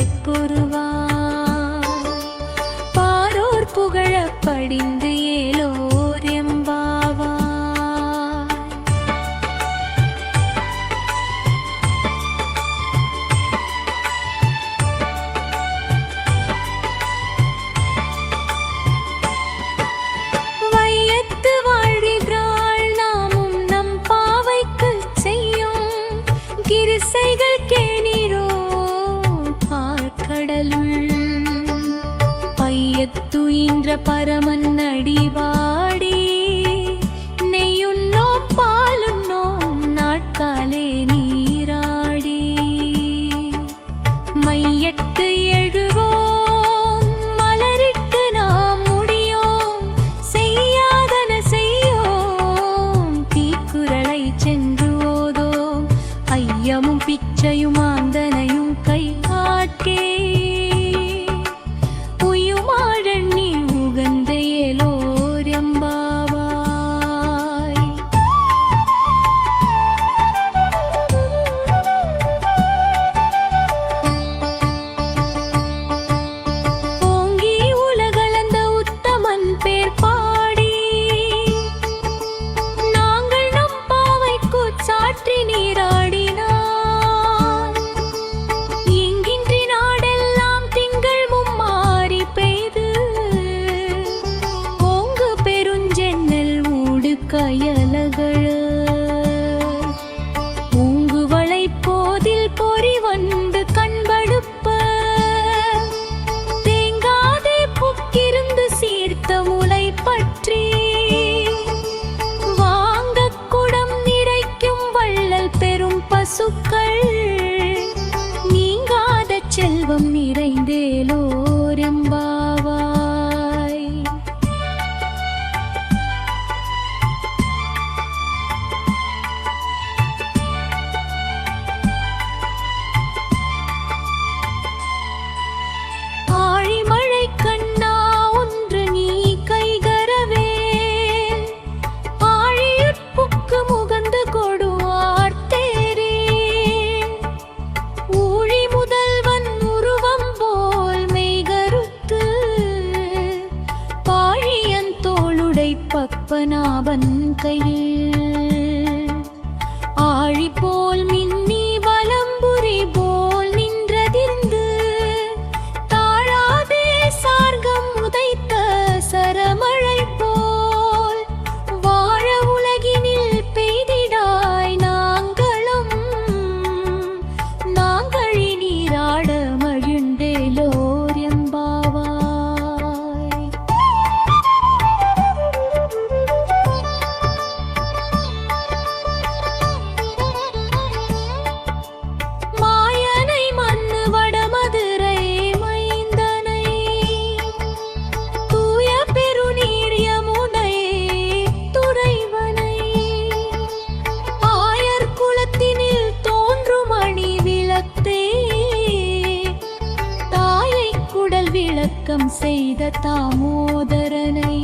அழைப்புருவா துயின்ற பரமன் அடிவாடி நெய்யுண்ணோம் பாலுண்ணோம் நாட்காலே நீராடி. மையத்து எழுவோம் மலருக்கு நாம் முடியோம். செய்யாதன செய்யோம் தீக்குரலை சென்று ஓதோம். ஐயமும் பிச்சையும் பத்மநாபன் கையில் ஆழி போல் மீ விளக்கம் செய்த தாமோதரனை.